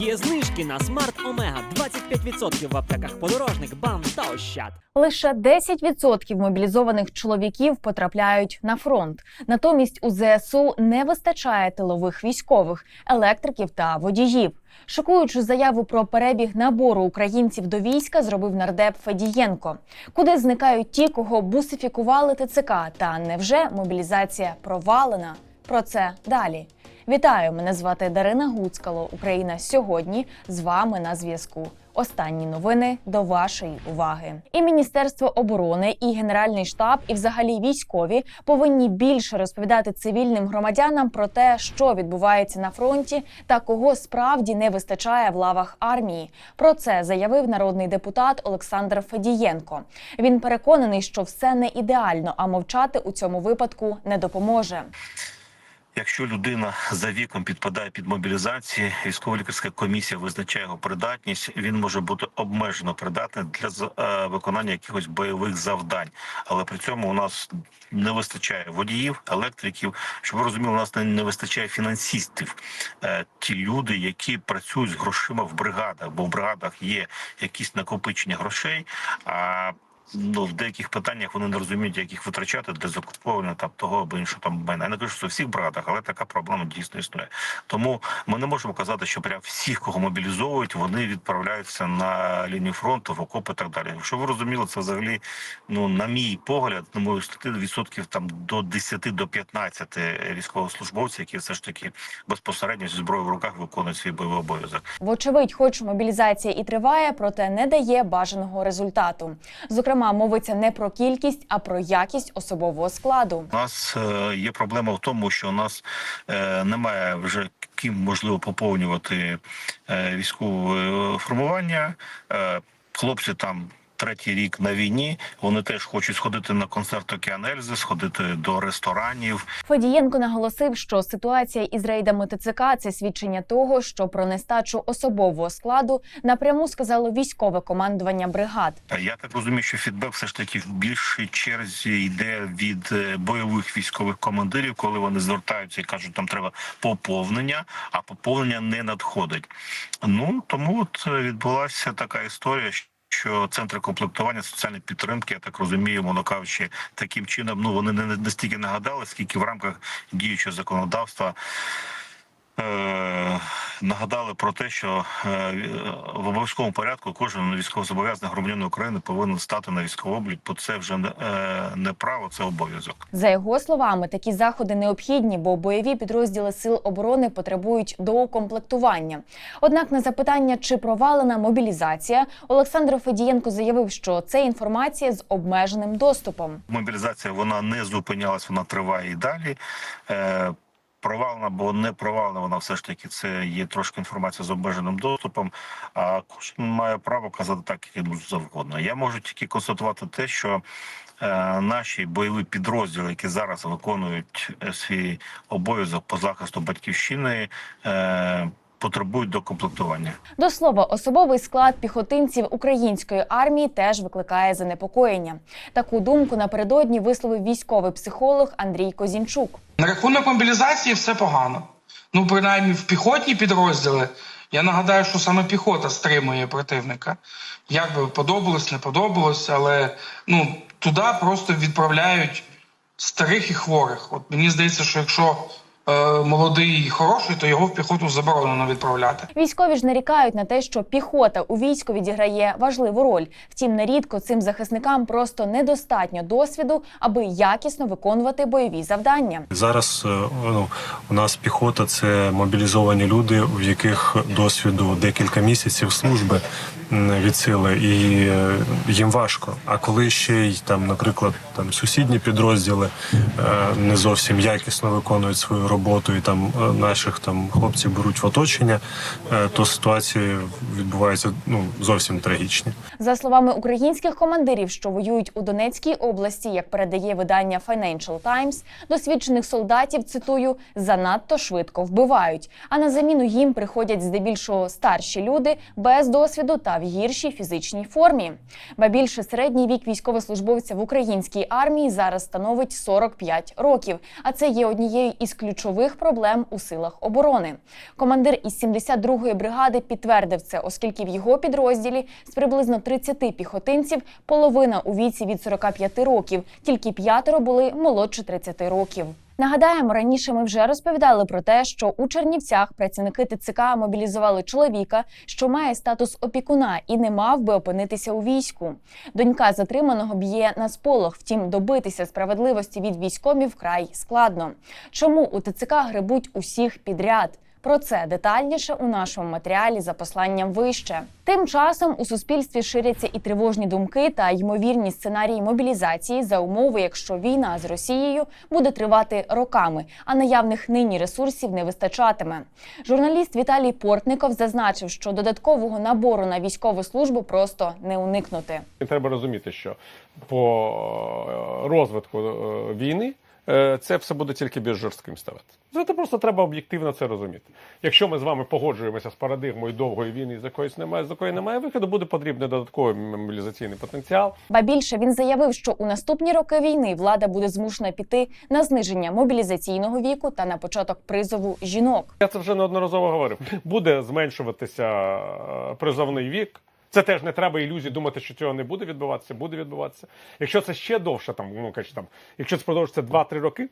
Є знижки на смарт Омега 25% в аптеках подорожник, бам та ощад. Лише 10% мобілізованих чоловіків потрапляють на фронт. Натомість у ЗСУ не вистачає тилових військових, електриків та водіїв. Шокуючу заяву про перебіг набору українців до війська зробив нардеп Федієнко. Куди зникають ті, кого бусифікували ТЦК? Та невже мобілізація провалена? Про це далі. Вітаю! Мене звати Дарина Гуцкало. Україна сьогодні з вами на зв'язку. Останні новини до вашої уваги. І Міністерство оборони, і Генеральний штаб, і взагалі військові повинні більше розповідати цивільним громадянам про те, що відбувається на фронті та кого справді не вистачає в лавах армії. Про це заявив народний депутат Олександр Федієнко. Він переконаний, що все не ідеально, а мовчати у цьому випадку не допоможе. Якщо людина за віком підпадає під мобілізацію, військово-лікарська комісія визначає його придатність. Він може бути обмежено придатний для е, виконання якихось бойових завдань. Але при цьому у нас не вистачає водіїв, електриків. Щоб ви розуміли, у нас не, вистачає фінансистів. Е, Ті люди, які працюють з грошима в бригадах, бо в бригадах є якісь накопичення грошей. А ну в деяких питаннях вони не розуміють, як їх витрачати для закуповування там того або іншого там майна. Я не кажу, що в всіх бригадах, але така проблема дійсно існує. Тому ми не можемо казати, що прям всіх, кого мобілізовують, вони відправляються на лінію фронту, в окопи і так далі. Щоб ви розуміли, це взагалі, ну на мій погляд, на мою статті відсотків там до 10 до 15 військовослужбовців, які все ж таки безпосередньо зі зброєю в руках виконують свій бойовий обов'язок. Вочевидь, хоч мобілізація і триває, проте не дає бажаного результату. Зокрема, мовиться не про кількість, а про якість особового складу. У нас е, є проблема в тому, що у нас е, немає вже ким можливо поповнювати е, військове формування. Хлопці там. Третій рік на війні вони теж хочуть сходити на концерт Океан Ельзи, сходити до ресторанів. Федієнко наголосив, що ситуація із рейдами ТЦК – це свідчення того, що про нестачу особового складу напряму сказало військове командування бригад. Я так розумію, що фідбек все ж таки в більшій черзі йде від е, бойових військових командирів, коли вони звертаються і кажуть, там треба поповнення, а поповнення не надходить. Ну тому от е, відбулася така історія. Що центри комплектування соціальної підтримки, я так розумію, кажучи, таким чином ну вони не настільки нагадали, скільки в рамках діючого законодавства нагадали про те, що е, в обов'язковому порядку кожен військовозобов'язаний громадянин України повинен стати на військовий облік, бо це вже не, е, не право, це обов'язок. За його словами, такі заходи необхідні, бо бойові підрозділи сил оборони потребують доукомплектування. Однак на запитання, чи провалена мобілізація, Олександр Федієнко заявив, що це інформація з обмеженим доступом. Мобілізація вона не зупинялась, вона триває і далі. Провалена або не провалена, вона все ж таки це є трошки інформація з обмеженим доступом. А кожен має право казати так, як йому завгодно. Я можу тільки констатувати те, що е, наші бойові підрозділи, які зараз виконують е, свій обов'язок по захисту батьківщини, е, потребують докомплектування. До слова, особовий склад піхотинців української армії теж викликає занепокоєння. Таку думку напередодні висловив військовий психолог Андрій Козінчук. На рахунок мобілізації все погано. Ну, принаймні, в піхотні підрозділи. Я нагадаю, що саме піхота стримує противника. Як би подобалось, не подобалось, але ну, туди просто відправляють старих і хворих. От мені здається, що якщо молодий і хороший, то його в піхоту заборонено відправляти. Військові ж нарікають на те, що піхота у війську відіграє важливу роль. Втім, нерідко цим захисникам просто недостатньо досвіду, аби якісно виконувати бойові завдання. Зараз е, ну, у нас піхота це мобілізовані люди, в яких досвіду декілька місяців служби від сили, і е, їм важко. А коли ще й там, наприклад, там сусідні підрозділи е, не зовсім якісно виконують свою роботу, і там е, наших там хлопців беруть в оточення, то ситуації відбуваються ну зовсім трагічні. За словами українських командирів, що воюють у Донецькій області, як передає видання Financial Times, досвідчених солдатів цитую занадто швидко вбивають. А на заміну їм приходять здебільшого старші люди без досвіду та в гіршій фізичній формі. Ба більше середній вік військовослужбовця в українській армії зараз становить 45 років. А це є однією із ключових проблем у силах оборони. Командир із 72-ї бригади підтвердив це, оскільки в його підрозділі з приблизно 30 піхотинців половина у віці від 45 років, тільки п'ятеро були молодше 30 років. Нагадаємо, раніше ми вже розповідали про те, що у Чернівцях працівники ТЦК мобілізували чоловіка, що має статус опікуна і не мав би опинитися у війську. Донька затриманого б'є на сполох. Втім, добитися справедливості від військомів вкрай складно. Чому у ТЦК грибуть усіх підряд? Про це детальніше у нашому матеріалі за посланням вище. Тим часом у суспільстві ширяться і тривожні думки та ймовірні сценарії мобілізації за умови, якщо війна з Росією буде тривати роками, а наявних нині ресурсів не вистачатиме. Журналіст Віталій Портников зазначив, що додаткового набору на військову службу просто не уникнути. Треба розуміти, що по е, розвитку е, війни це все буде тільки більш жорстким ставати. Це просто треба об'єктивно це розуміти. Якщо ми з вами погоджуємося з парадигмою довгої війни, з якоїсь немає, з якої немає виходу, буде потрібний додатковий мобілізаційний потенціал. Ба більше він заявив, що у наступні роки війни влада буде змушена піти на зниження мобілізаційного віку та на початок призову жінок. Я це вже неодноразово говорив. Буде зменшуватися е, призовний вік. Це теж не треба ілюзії думати, що цього не буде відбуватися, буде відбуватися. Якщо це ще довше, там, ну, кажуть, там, якщо це продовжиться 2-3 роки,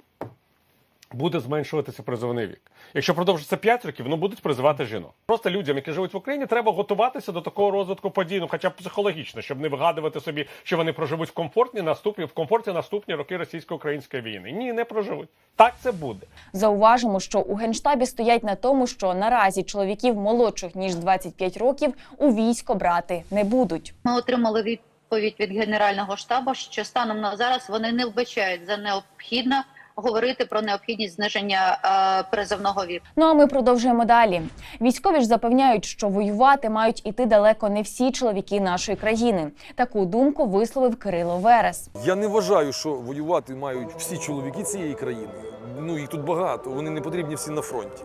буде зменшуватися призовний вік. Якщо продовжиться 5 років, ну будуть призивати жінок. Просто людям, які живуть в Україні, треба готуватися до такого розвитку подій, ну хоча б психологічно, щоб не вигадувати собі, що вони проживуть в комфортні наступні в комфорті наступні роки російсько-української війни. Ні, не проживуть. Так це буде. Зауважимо, що у генштабі стоять на тому, що наразі чоловіків молодших ніж 25 років у військо брати не будуть. Ми отримали відповідь від Генерального штабу, що станом на зараз вони не вбачають за необхідне говорити про необхідність зниження е, призовного віку. Ну а ми продовжуємо далі. Військові ж запевняють, що воювати мають іти далеко не всі чоловіки нашої країни. Таку думку висловив Кирило Верес. Я не вважаю, що воювати мають всі чоловіки цієї країни. Ну їх тут багато, вони не потрібні всі на фронті.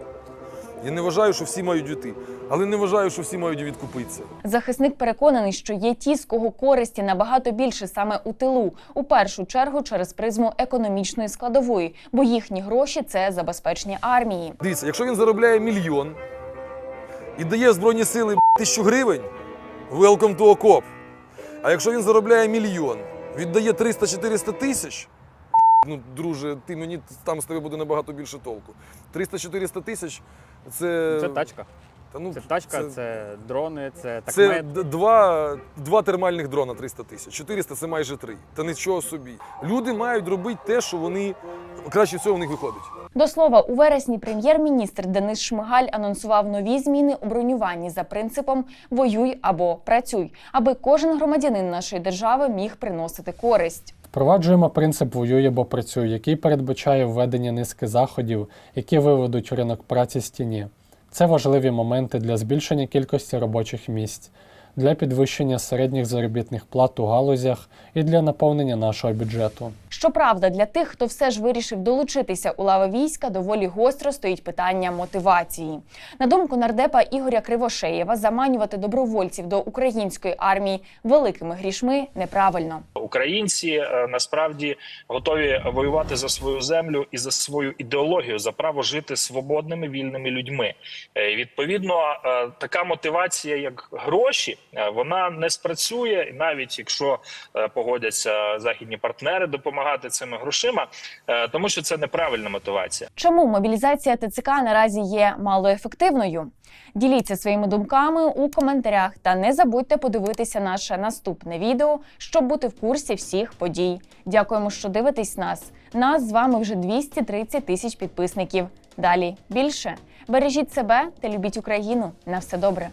Я не вважаю, що всі мають йти, але не вважаю, що всі мають відкупитися. Захисник переконаний, що є ті, з кого користі набагато більше саме у тилу, у першу чергу через призму економічної складової, бо їхні гроші це забезпечення армії. Дивіться, якщо він заробляє мільйон і дає Збройні сили тисячу гривень, welcome to окоп. А якщо він заробляє мільйон, віддає 300-400 тисяч. Ну, друже, ти мені там з тебе буде набагато більше толку. 300-400 тисяч це. Це тачка. Та, ну, Це тачка, це, дрони, це так Це два, два термальних дрона 300 тисяч. 400 це майже три. Та нічого собі. Люди мають робити те, що вони краще всього в них виходить. До слова, у вересні прем'єр-міністр Денис Шмигаль анонсував нові зміни у бронюванні за принципом воюй або працюй, аби кожен громадянин нашої держави міг приносити користь. Впроваджуємо принцип воюй або працюй, який передбачає введення низки заходів, які виведуть ринок праці з тіні. Це важливі моменти для збільшення кількості робочих місць, для підвищення середніх заробітних плат у галузях і для наповнення нашого бюджету. Щоправда, для тих, хто все ж вирішив долучитися у лави війська, доволі гостро стоїть питання мотивації. На думку нардепа Ігоря Кривошеєва, заманювати добровольців до української армії великими грішми неправильно. Українці е, насправді готові воювати за свою землю і за свою ідеологію, за право жити свободними вільними людьми. Е, і, Відповідно, е, така мотивація, як гроші, вона не спрацює, і навіть якщо погодяться західні партнери допомагати цими грошима, тому що це неправильна мотивація. Чому мобілізація ТЦК наразі є малоефективною? Діліться своїми думками у коментарях та не забудьте подивитися наше наступне відео, щоб бути в курсі всіх подій. Дякуємо, що дивитесь нас. Нас з вами вже 230 тисяч підписників. Далі більше бережіть себе та любіть Україну. На все добре.